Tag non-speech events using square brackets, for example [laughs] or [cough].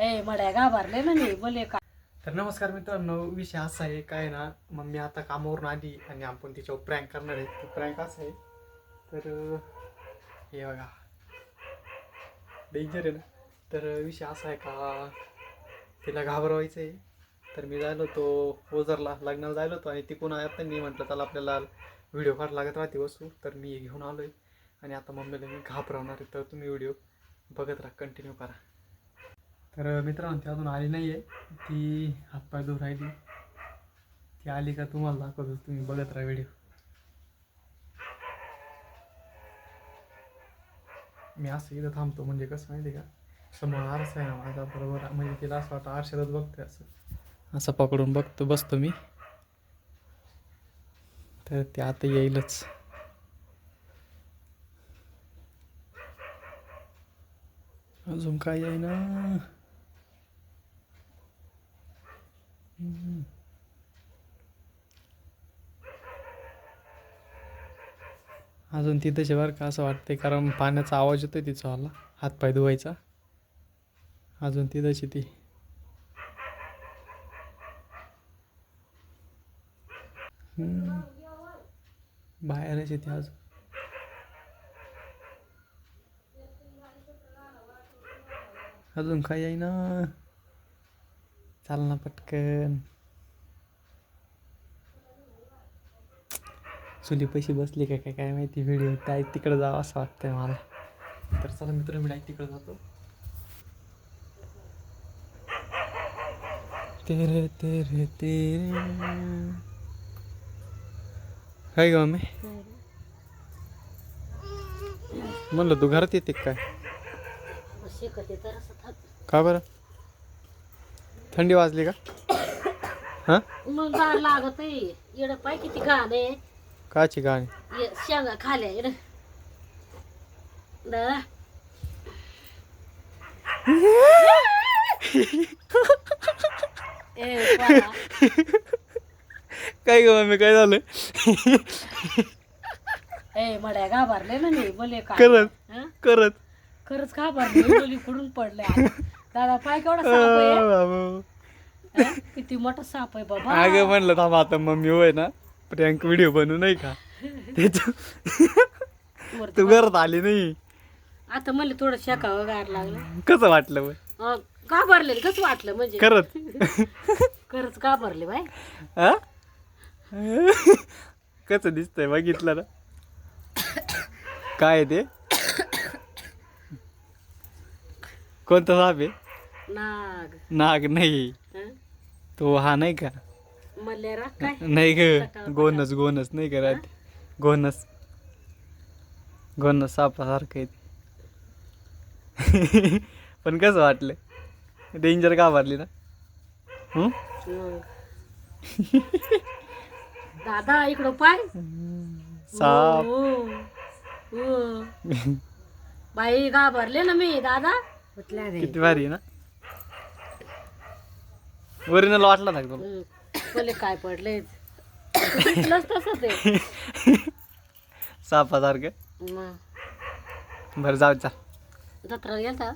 ए मड्या घाबरले ना मी बोले का? तर नमस्कार मित्रांनो विषय असा आहे काय ना मम्मी आता कामावरून आली आणि आपण तिच्यावर प्रँक करणार आहे. प्रँक असा आहे तर हे बघा. डेंजर आहे ना? तर विषय असा आहे का तिला घाबरवायचं आहे तर मी जायलो होतो ओझरला लग्नाला जायलो होतो आणि तिकून आयात नाही. म्हटलं त्याला आपल्याला व्हिडिओ काढ लागत राहते वस्तू. तर मी घेऊन आलो आहे आणि आता मम्मीला मी घाबरवणार आहे. तर तुम्ही व्हिडिओ बघत राहा कंटिन्यू करा. तर मित्रांनो ती अजून आली नाही आहे ती हातपाय दूर राहिली. ती आली का तुम्हाला दाखवतो तुम्ही बघत राहा व्हिडिओ मी असं इथं थांबतो म्हणजे कसं माहिती आहे का? समोर आरसा आहे ना माझा बरोबर? म्हणजे तिला असं वाटतं आरशातच बघतोय असं. असं पकडून बघतो बसतो मी. तर ते आता येईलच. अजून काय आहे ना? अजून तिथं आहे बरं का असं वाटतंय कारण पाण्याचा आवाज येतो तिचा वाला. हातपाय धुवायचा. अजून तिथंच आहे ती. बाहेरच येते अजून. अजून काय आहे ना? चाल ना पटकन. चुली पैसे बसली काय काय? काय माहिती व्हिडिओ काय तिकडे जावं असं वाटतंय मला. तर चला मित्र मी डायरेक्ट तिकडे जातो. तेरे तेरे तेरे. काय ग मम्मी. म्हणलं तू घरात येते काय? शिकते तर असं थांब. का बरं? थंडी वाजली का? हां? मग गार लागत येड पाय किती घाण आहे. काची गाणी ये शेंगा खाल्या येड. दा. ए बाळा, काय ग मम्मी काय झालं ए मड्या घाबरले ना मी बोले का करत हं? करत. खरंच घाबरले कुठून पडले आता. दादा पाय केवढा साप आहे? हं? किती मोठा साप आहे बाबा. अगं म्हणलं थांब आता मम्मी होय ना प्रियांक व्हिडिओ बनवू नाही का? त्याच्या वरती तू घरात आली नाही. आता मला थोडं शेकावं गार लागलं. कसं वाटलं मग अं, घाबरले कसं वाटलं म्हणजे? करत खरंच घाबरले बाय हा कसं दिसतंय? बघितलं ना. काय आहे ते? कोणता साप आहे? नाग. नाग नाही. हं? तो हा नाही का? मलेरा काय? नाही ग. गोनस गोनस नाही का राहते? गोनस. गोनस सापासारखं आहे [laughs] पण कसं वाटलं? डेंजर का भरली ना? हं? मग. दादा इकडं पाय. साप. हो, हो. बाई घाबरले ना मी दादा. रे. किती भारी आहे ना? ओरिजिनल वाटला ना तुला. हं. बोले काय पडले तसं ते. [laughs] सापासारखं. मग. बरं जाऊ चा जत्रा गेलता?